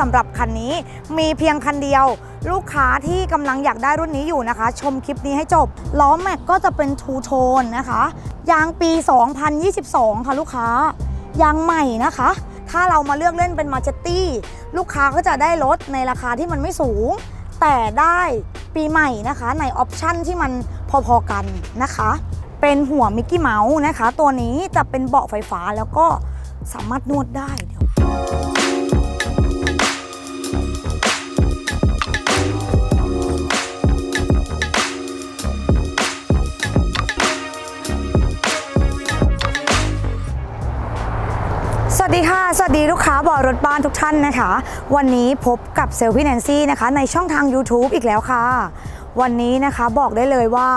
สำหรับคันนี้มีเพียงคันเดียว ลูกค้าที่กำลังอยากได้รุ่นนี้อยู่นะคะ ชมคลิปนี้ให้จบ ล้อแม็กก็จะเป็นทูโทนนะคะ ยางปี 2022 ค่ะลูกค้ายางใหม่นะคะ ถ้าเรามาเลือกเล่นเป็นมาเจตตี้ลูกค้าก็จะได้รถในราคาที่มันไม่สูง แต่ได้ปีใหม่นะคะในออปชั่นที่มันพอๆกันนะคะ เป็นหัวมิกกี้เมาส์นะคะ ตัวนี้จะเป็นเบาะไฟฟ้าแล้วก็สามารถนวดได้เดี๋ยว สวัสดีค่ะสวัสดีลูกค้าบอรถบ้านทุกท่านนะคะ วันนี้พบกับเซลฟี่แนนซี่นะคะ ในช่องทาง YouTube อีกแล้วค่ะ วันนี้นะคะบอกได้เลยว่า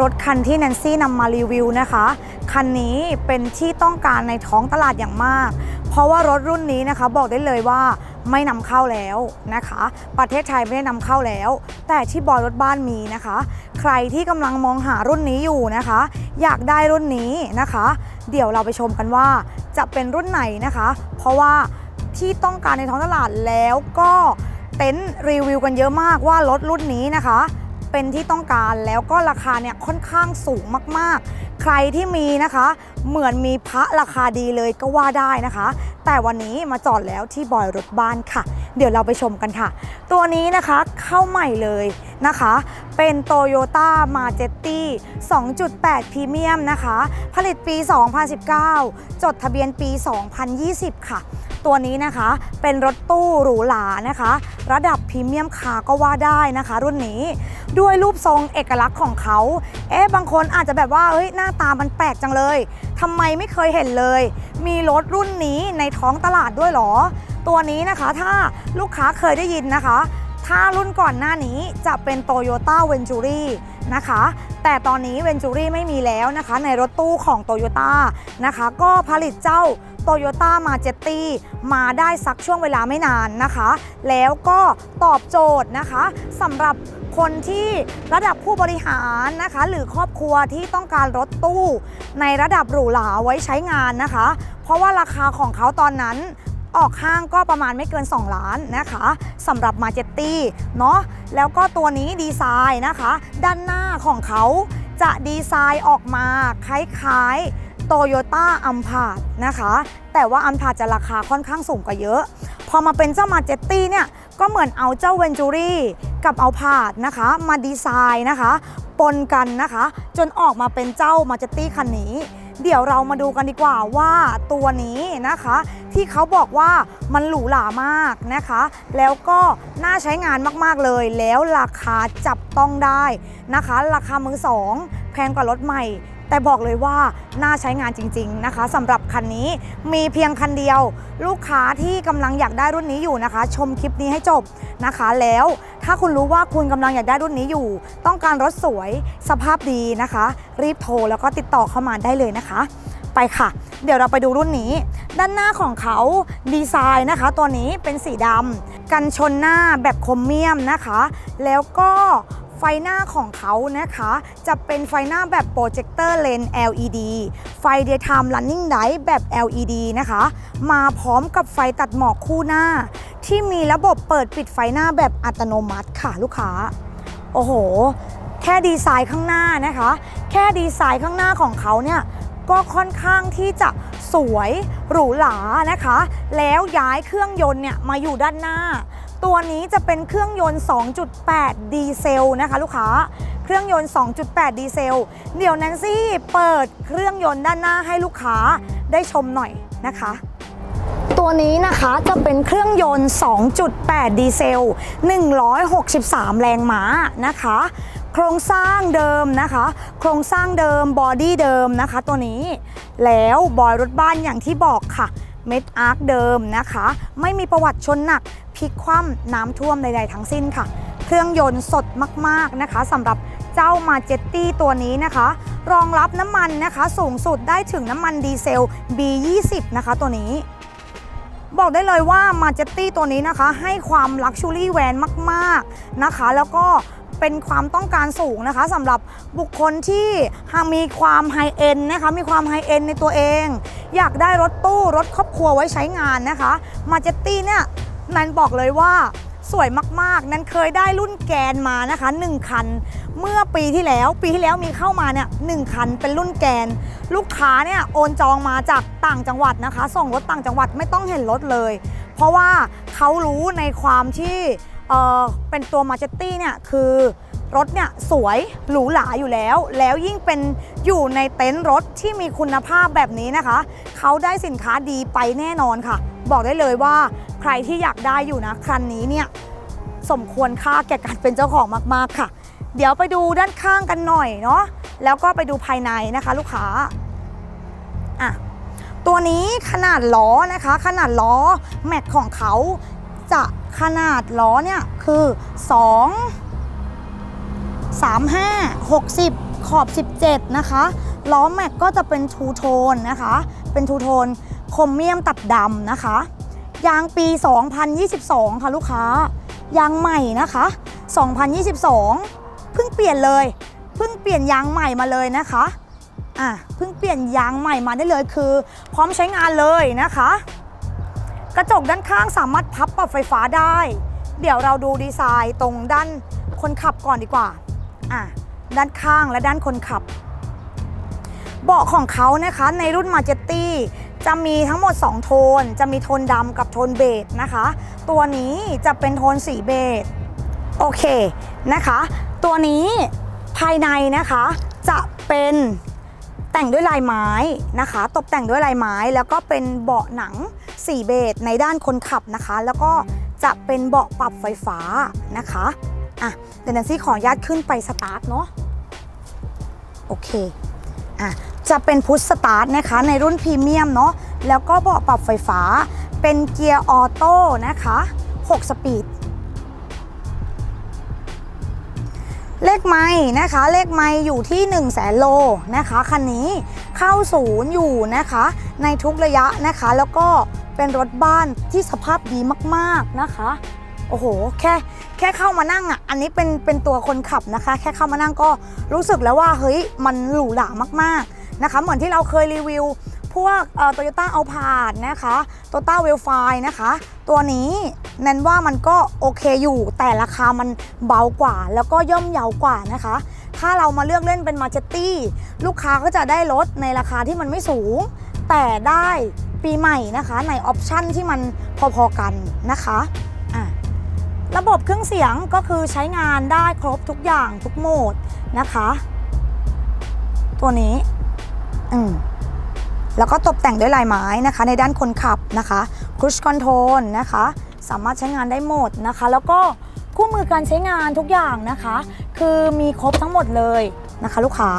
รถคันที่แนนซี่นำมารีวิวนะคะ คันนี้เป็นที่ต้องการในท้องตลาดอย่างมาก เพราะว่ารถรุ่นนี้นะคะบอกได้เลยว่าไม่นำเข้าแล้วนะคะ ประเทศไทยไม่ได้นำเข้าแล้ว แต่ที่บอยรถบ้านมีนะคะ ใครที่กำลังมองหารุ่นนี้อยู่นะคะ อยากได้รุ่นนี้นะคะ เดี๋ยวเราไปชมกันว่าจะเป็นรุ่นไหนนะคะ เพราะว่าที่ต้องการในท้องตลาดแล้วก็เต็นท์รีวิวกันเยอะมากว่ารถรุ่นนี้นะคะ เป็นที่ต้องการแล้วก็ราคาเนี่ยค่อนข้างสูงมากๆ ใครที่มีนะคะ เหมือนมีพระราคาดีเลยก็ว่าได้นะคะ แต่วันนี้มาจอดแล้วที่บอยรถบ้านค่ะ เดี๋ยวเราไปชมกันค่ะ ตัวนี้นะคะเข้าใหม่เลย นะคะ เป็น Toyota m a j e t i 2.8พรีเมียมนะคะ ผลิตปี 2019 จดทะเบียนปี 2020 ค่ะ ตัวนี้นะคะเป็นรถตู้หรูหรานะคะ ระดับพรีเมียมคาก็ว่าได้นะคะ รุ่นนี้ด้วยรูปทรงเอกลักษณ์ของเขา เอ๊ะบางคนอาจจะแบบว่าเฮ้ยหน้าตามันแปลกจังเลยทำไมไม่เคยเห็นเลย มีรถรุ่นนี้ในท้องตลาดด้วยหรอ ตัวนี้นะคะถ้าลูกค้าเคยได้ยินนะคะ ถ้ารุ่นก่อนหน้านี้จะเป็น Toyota Venturi นะคะ แต่ตอนนี้ Venturi ไม่มีแล้วนะคะ ในรถตู้ของ Toyota นะคะ ก็ผลิตเจ้า Toyota m a j e t i มาได้สักช่วงเวลาไม่นานนะคะ แล้วก็ตอบโจทย์นะคะสำหรับคนที่ระดับผู้บริหารนะคะ หรือครอบครัวที่ต้องการรถตู้ ในระดับหรูหราไว้ใช้งานนะคะ เพราะว่าราคาของเขาตอนนั้น ออกห้างก็ประมาณไม่เกิน 2 ล้านนะคะสำหรับมาเจตตี้เนาะแล้วก็ตัวนี้ดีไซน์นะคะ ด้านหน้าของเขาจะดีไซน์ออกมาคล้ายๆโตโยต้าอัมพาดนะคะ แต่ว่าอัมพาดจะราคาค่อนข้างสูงกว่าเยอะ พอมาเป็นเจ้ามาเจตตี้เนี่ยก็เหมือนเอาเจ้าเวนจูรี่กับเอาพาดนะคะมาดีไซน์นะคะ ปนกันนะคะ จนออกมาเป็นเจ้ามาเจตตี้คันนี้ เดี๋ยวเรามาดูกันดีกว่าว่าตัวนี้นะคะ ที่เขาบอกว่ามันหรูหรามากนะคะ แล้วก็น่าใช้งานมากๆเลย แล้วราคาจับต้องได้นะคะ ราคามือสองแพงกว่ารถใหม่ แต่บอกเลยว่าน่าใช้งานจริง ๆนะคะสำหรับคันนี้มีเพียงคันเดียว ลูกค้าที่กำลังอยากได้รุ่นนี้อยู่นะคะ ชมคลิปนี้ให้จบนะคะ แล้วถ้าคุณรู้ว่าคุณกำลังอยากได้รุ่นนี้อยู่ ต้องการรถสวยสภาพดีนะคะ รีบโทรแล้วก็ติดต่อเข้ามาได้เลยนะคะ ไปค่ะ เดี๋ยวเราไปดูรุ่นนี้ ด้านหน้าของเขาดีไซน์นะคะ ตัวนี้เป็นสีดำกันชนหน้าแบบคมเมียมนะคะ แล้วก็ ไฟหน้าของเขานะคะ จะเป็นไฟหน้าแบบโปรเจคเตอร์เลน LED ไฟ Daytime Running Light แบบ LED นะคะ มาพร้อมกับไฟตัดหมอกคู่หน้า ที่มีระบบเปิดปิดไฟหน้าแบบอัตโนมัติค่ะลูกค้า โอ้โห แค่ดีไซน์ข้างหน้านะคะ แค่ดีไซน์ข้างหน้าของเขาเนี่ยก็ค่อนข้างที่จะสวยหรูหรานะคะ แล้วย้ายเครื่องยนต์เนี่ยมาอยู่ด้านหน้า ตัวนี้จะเป็นเครื่องยนต์ 2.8 ดีเซลนะคะลูกค้า เครื่องยนต์ 2.8 ดีเซล เดี๋ยวแนนซี่เปิดเครื่องยนต์ด้านหน้าให้ลูกค้าได้ชมหน่อยนะคะ ตัวนี้นะคะจะเป็นเครื่องยนต์ 2.8 ดีเซล 163 แรงม้านะคะ โครงสร้างเดิมนะคะ โครงสร้างเดิมบอดี้เดิมนะคะตัวนี้ แล้วบอยรถบ้านอย่างที่บอกค่ะเม็ดอาร์คเดิมนะคะ ไม่มีประวัติชนหนัก พลิกคว่ำน้ำท่วมใดๆทั้งสิ้นค่ะ เครื่องยนต์สดมากๆนะคะสำหรับเจ้ามาเจตตี้ตัวนี้นะคะ รองรับน้ำมันนะคะสูงสุดได้ถึงน้ำมันดีเซล B20 นะคะตัวนี้ บอกได้เลยว่ามาเจตตี้ตัวนี้นะคะ ให้ความลักชูรี่แวนมากๆนะคะ แล้วก็เป็นความต้องการสูงนะคะสำหรับบุคคลที่มีความไฮเอ็นนะคะมีความไฮเอ็นในตัวเอง อยากได้รถตู้รถครอบครัวไว้ใช้งานนะคะมาเจตตี้เนี่ย นันบอกเลยว่าสวยมากๆ นันเคยได้รุ่นแกนมานะคะ 1 คัน เมื่อปีที่แล้ว ปีที่แล้วมีเข้ามาเนี่ยหนึ่งคันเป็นรุ่นแกน ลูกค้าเนี่ยโอนจองมาจากต่างจังหวัดนะคะ ส่งรถต่างจังหวัดไม่ต้องเห็นรถเลย เพราะว่าเขารู้ในความที่เออเป็นตัวมาเจตตี้เนี่ยคือรถเนี่ยสวยหรูหราอยู่แล้ว แล้วยิ่งเป็นอยู่ในเต็นท์รถที่มีคุณภาพแบบนี้นะคะ เขาได้สินค้าดีไปแน่นอนค่ะ บอกได้เลยว่าใครที่อยากได้อยู่นะ คันนี้เนี่ยสมควรค่าแก่การเป็นเจ้าของมากๆค่ะ เดี๋ยวไปดูด้านข้างกันหน่อยเนาะแล้วก็ไปดูภายในนะคะ ลูกค้าอะตัวนี้ขนาดล้อนะคะ ขนาดล้อแม็กของเขาจะขนาดล้อเนี่ยคือ 2 35 60 ขอบ 17 นะคะ ล้อแม็กก็จะเป็นทูโทนนะคะ เป็นทูโทน คมเมียมตัดดำนะคะ ยางปี 2022 ค่ะลูกค้า ยางใหม่นะคะ 2022 เพิ่งเปลี่ยนเลย เพิ่งเปลี่ยนยางใหม่มาเลยนะคะอะเพิ่งเปลี่ยนยางใหม่มาได้เลยคือ พร้อมใช้งานเลยนะคะ กระจกด้านข้างสามารถพับปรับไฟฟ้าได้ เดี๋ยวเราดูดีไซน์ตรงด้านคนขับก่อนดีกว่าอะด้านข้างและด้านคนขับ เบาะของเขานะคะในรุ่นมาเจตตี้ จะมีทั้งหมด 2 โทน จะมีโทนดำกับโทนเบจนะคะ ตัวนี้จะเป็นโทนสีเบจโอเคนะคะ ตัวนี้ภายในนะคะจะเป็นแต่งด้วยลายไม้นะคะ ตกแต่งด้วยลายไม้แล้วก็เป็นเบาะหนังสีเบจในด้านคนขับนะคะ แล้วก็จะเป็นเบาะปรับไฟฟ้านะคะอะเดี๋ยวนันซี่ขออนุญาตขึ้นไปสตาร์ทเนาะโอเคอะ จะเป็นพุชสตาร์ทนะคะในรุ่นพรีเมียมเนาะแล้วก็เบาะปรับไฟฟ้า เป็นเกียร์ออโต้นะคะ 6 สปีด เลขไม้นะคะ เลขไม้อยู่ที่1 0 0 0 0แสนโลนะคะคันนี้เข้าศูนย์อยู่นะคะ ในทุกระยะนะคะ แล้วก็เป็นรถบ้านที่สภาพดีมากๆนะคะโอ้โห แค่แค่เข้ามานั่งอะ อันนี้เป็นเป็นตัวคนขับนะคะ แค่เข้ามานั่งก็รู้สึกแล้วว่าเฮ้ยมันหรูหรามากๆ นะคะ เหมือนที่เราเคยรีวิว พวกโตโยต้าเอาพาดนะคะโตต้าเวลไฟนะคะ ตัวนี้แนนว่ามันก็โอเคอยู่ แต่ราคามันเบากว่า แล้วก็ย่อมเยาวกว่านะคะ ถ้าเรามาเลือกเล่นเป็นมาเจตตี้ลูกค้าก็จะได้รถในราคาที่มันไม่สูง แต่ได้ปีใหม่นะคะในออปชั่นที่มันพอๆกันนะคะะระบบเครื่องเสียงก็คือใช้งานได้ครบทุกอย่างทุกโหมดนะคะ ตัวนี้ อืมแล้วก็ตกแต่งด้วยลายไม้นะคะ ในด้านคนขับนะคะครู i คอนโทรลนะคะ สามารถใช้งานได้หมดนะคะ แล้วก็คู่มือการใช้งานทุกอย่างนะคะ คือมีครบทั้งหมดเลยนะคะ ลูกค้า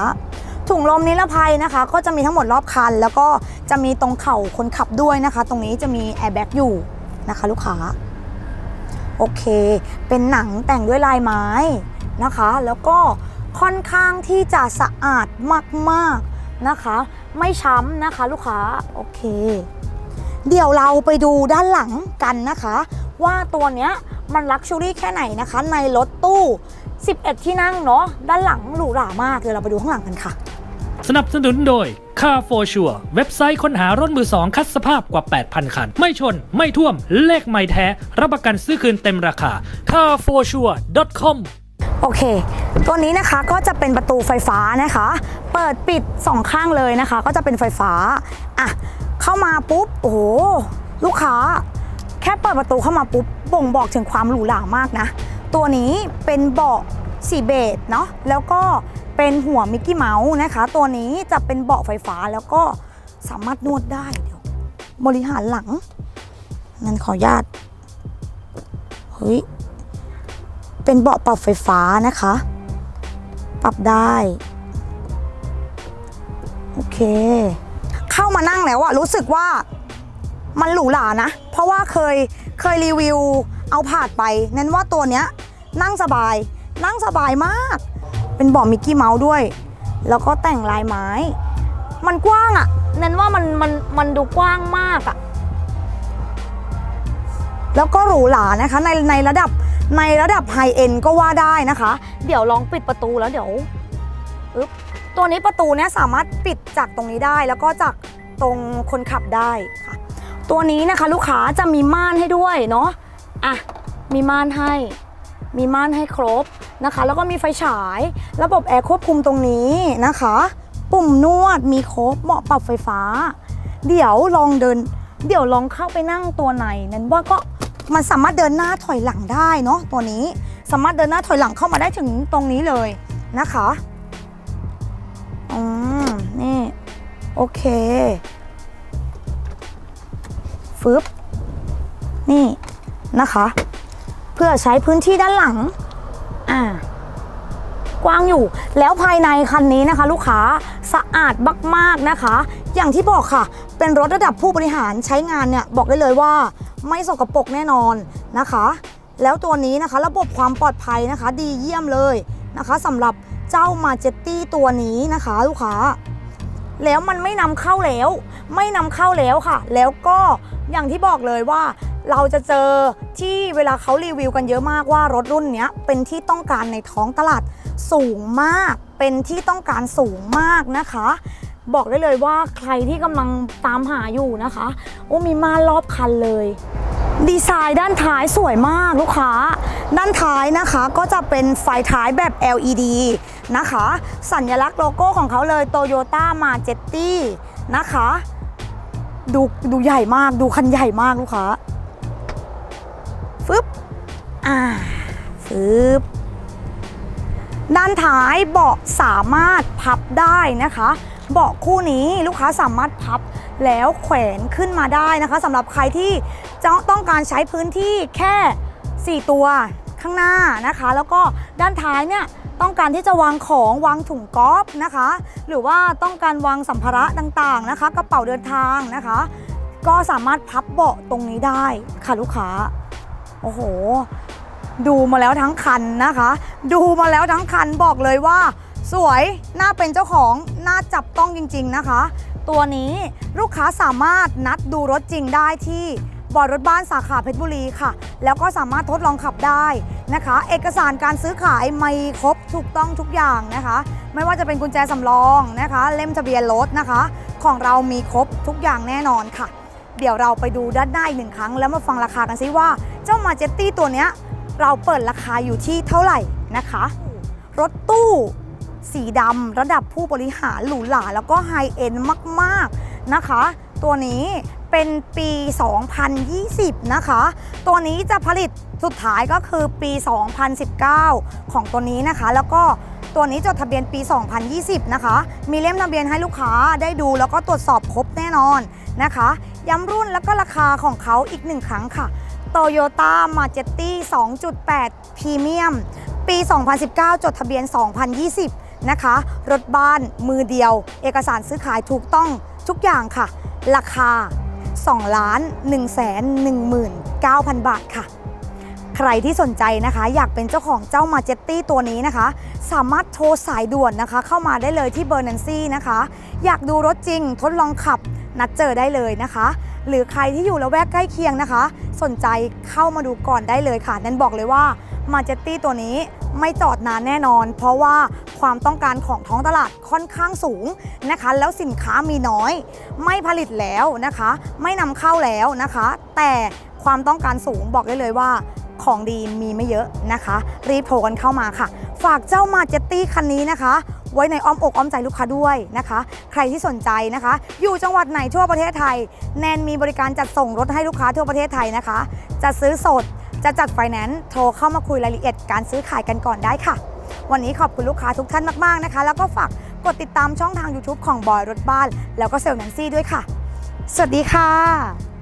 ถุงลมนิรภัยนะคะ ก็จะมีทั้งหมดรอบคัน แล้วก็จะมีตรงเข่าคนขับด้วยนะคะ ตรงนี้จะมีแอร์แบ็กอยู่นะคะ ลูกค้าโอเค เป็นหนังแต่งด้วยลายไม้นะคะ แล้วก็ค่อนข้างที่จะสะอาดมากๆ นะคะ ไม่ช้ำนะคะลูกค้าโอเค เดี๋ยวเราไปดูด้านหลังกันนะคะ ว่าตัวเนี้ยมันลักชูรี่แค่ไหนนะคะ ในรถตู้ 11 ที่นั่งเนาะด้านหลังหรูหรามากเดี๋ยวเราไปดูข้างหลังกันค่ะ สนับสนุนโดย Car for Sure เว็บไซต์ค้นหารถมือสองคัดสภาพกว่า 8,000 คัน ไม่ชน ไม่ท่วม เลขไม่แท้ รับประกันซื้อคืนเต็มราคา carforsure.com โอเค ตัวนี้นะคะก็จะเป็นประตูไฟฟ้านะคะ เปิดปิดสองข้างเลยนะคะ ก็จะเป็นไฟฟ้าอะเข้ามาปุ๊บโอ้โหลูกค้า แค่เปิดประตูเข้ามาปุ๊บบ่งบอกถึงความหรูหรามากนะ ตัวนี้เป็นเบาะสีเบจเนาะแล้วก็เป็นหัวมิกกี้เมาส์นะคะ ตัวนี้จะเป็นเบาะไฟฟ้าแล้วก็สามารถนวดได้เดี๋ยวบริหารหลังงั้นขออนุญาตเฮ้ย เป็นเบาะปรับไฟฟ้านะคะ ปรับได้ โอเค เข้ามานั่งแล้วอะรู้สึกว่ามันหรูหรานะ เพราะว่าเคยเคยรีวิวเอาผาดไปเน้นว่าตัวเนี้ยนั่งสบาย นั่งสบายมาก เป็นเบาะมิกกี้เมาส์ด้วย แล้วก็แต่งลายไม้ มันกว้างอะเน้นว่ามันมันมันดูกว้างมากอะแล้วก็หรูหรานะคะในในระดับ ในระดับไฮเอ็นก็ว่าได้นะคะ เดี๋ยวลองปิดประตูแล้วเดี๋ยวอึ๊บตัวนี้ประตูเนี้ยสามารถปิดจากตรงนี้ได้ แล้วก็จากตรงคนขับได้ค่ะ ตัวนี้นะคะลูกค้าจะมีม่านให้ด้วยเนาะอะมีม่านให้ มีม่านให้ครบนะคะ แล้วก็มีไฟฉาย ระบบแอร์ควบคุมตรงนี้นะคะ ปุ่มนวดมีครบเหมาะปรับไฟฟ้า เดี๋ยวลองเดิน เดี๋ยวลองเข้าไปนั่งตัวในนั้นว่าก็ มันสามารถเดินหน้าถอยหลังได้เนาะตัวนี้สามารถเดินหน้าถอยหลังเข้ามาได้ถึงตรงนี้เลยนะคะอืมนี่โอเคฟึบนี่นะคะ เพื่อใช้พื้นที่ด้านหลังอ่ากว้างอยู่ แล้วภายในคันนี้นะคะ ลูกค้าสะอาดมากๆนะคะ อย่างที่บอกค่ะ เป็นรถระดับผู้บริหารใช้งานเนี่ยบอกได้เลยว่า ไม่สกปรกแน่นอนนะคะ แล้วตัวนี้นะคะระบบความปลอดภัยนะคะ ดีเยี่ยมเลยนะคะสำหรับเจ้ามาเจตตี้ตัวนี้นะคะลูกค้า แล้วมันไม่นำเข้าแล้ว ไม่นำเข้าแล้วค่ะ แล้วก็อย่างที่บอกเลยว่าเราจะเจอที่เวลาเขารีวิวกันเยอะมากว่ารถรุ่นเนี้ยเป็นที่ต้องการในท้องตลาดสูงมาก เป็นที่ต้องการสูงมากนะคะ บอกได้เลยว่าใครที่กำลังตามหาอยู่นะคะ โอ้มีม่านรอบคันเลย ดีไซน์ด้านท้ายสวยมากลูกค้า ด้านท้ายนะคะก็จะเป็นไฟท้ายแบบ LED นะคะ สัญลักษณ์โลโก้ของเขาเลย Toyota m a j e t i นะคะ ดูดูใหญ่มากดูคันใหญ่มากลูกค้าฟึบอ่าฟึบด้านท้ายเบาะสามารถพับได้นะคะ เบาะคู่นี้ลูกค้าสามารถพับแล้วแขวนขึ้นมาได้นะคะสำหรับใครที่จะต้องการใช้พื้นที่แค่ 4 ตัวข้างหน้านะคะ แล้วก็ด้านท้ายเนี่ยต้องการที่จะวางของวางถุงกอล์ฟนะคะ หรือว่าต้องการวางสัมภาระต่างๆนะคะ กระเป๋าเดินทางนะคะ ก็สามารถพับเบาะตรงนี้ได้ค่ะลูกค้าโอ้โห ดูมาแล้วทั้งคันนะคะ ดูมาแล้วทั้งคันบอกเลยว่า สวยน่าเป็นเจ้าของน่าจับต้องจริง ๆนะคะ ตัวนี้ลูกค้าสามารถนัดดูรถจริงได้ที่บอร์ดรถบ้านสาขาเพชรบุรีค่ะ แล้วก็สามารถทดลองขับได้นะคะ เอกสารการซื้อขายไม่ครบถูกต้องทุกอย่างนะคะ ไม่ว่าจะเป็นกุญแจสำรองนะคะ เล่มทะเบียนรถนะคะ ของเรามีครบทุกอย่างแน่นอนค่ะ เดี๋ยวเราไปดูด้านหน้าอีกหนึ่งครั้ง แล้วมาฟังราคากันซิว่า เจ้ามาเจตตี้ตัวเนี้ยเราเปิดราคาอยู่ที่เท่าไหร่นะคะ รถตู้ สีดำระดับผู้บริหารหรูหราแล้วก็ไฮเอ็นมาก ๆ นะคะ ตัวนี้เป็นปี 2020 นะคะ ตัวนี้จะผลิตสุดท้ายก็คือปี 2019 ของตัวนี้นะคะ แล้วก็ตัวนี้จดทะเบียนปี 2020 นะคะ มีเล่มทะเบียนให้ลูกค้าได้ดูแล้วก็ตรวจสอบครบแน่นอนนะคะ ย้ำรุ่นแล้วก็ราคาของเขาอีกหนึ่งครั้งค่ะ Toyota m a j e t i 2.8 Premium ปี 2019 จดทะเบียน 2020 นะคะ รถบ้านมือเดียว เอกสารซื้อขายถูกต้องทุกอย่างค่ะ ราคา 2 ล้าน1แสน19,000 บาทค่ะ ใครที่สนใจนะคะ อยากเป็นเจ้าของเจ้ามาเจตตี้ตัวนี้นะคะ สามารถโทรสายด่วนนะคะ เข้ามาได้เลยที่เบอร์นันซี่นะคะ อยากดูรถจริงทดลองขับนัดเจอได้เลยนะคะ หรือใครที่อยู่ละแวกใกล้เคียงนะคะ สนใจเข้ามาดูก่อนได้เลยค่ะ นั่นบอกเลยว่ามาเจตตี้ตัวนี้ ไม่จอดนานแน่นอน เพราะว่าความต้องการของท้องตลาดค่อนข้างสูงนะคะ แล้วสินค้ามีน้อย ไม่ผลิตแล้วนะคะ ไม่นำเข้าแล้วนะคะ แต่ความต้องการสูงบอกได้เลยว่าของดีมีไม่เยอะนะคะ รีบโทรกันเข้ามาค่ะ ฝากเจ้ามาเจตตี้คันนี้นะคะ ไว้ในอ้อมอกอ้อมใจลูกค้าด้วยนะคะ ใครที่สนใจนะคะ อยู่จังหวัดไหนทั่วประเทศไทย แนนมีบริการจัดส่งรถให้ลูกค้าทั่วประเทศไทยนะคะ จะซื้อสด จะจัดไฟแนนซ์โทรเข้ามาคุยรายละเอียดการซื้อขายกันก่อนได้ค่ะ วันนี้ขอบคุณลูกค้าทุกท่านมากๆนะคะ แล้วก็ฝากกดติดตามช่องทาง YouTube ของบอยรถบ้าน แล้วก็เซลล์แนนซี่ด้วยค่ะ สวัสดีค่ะ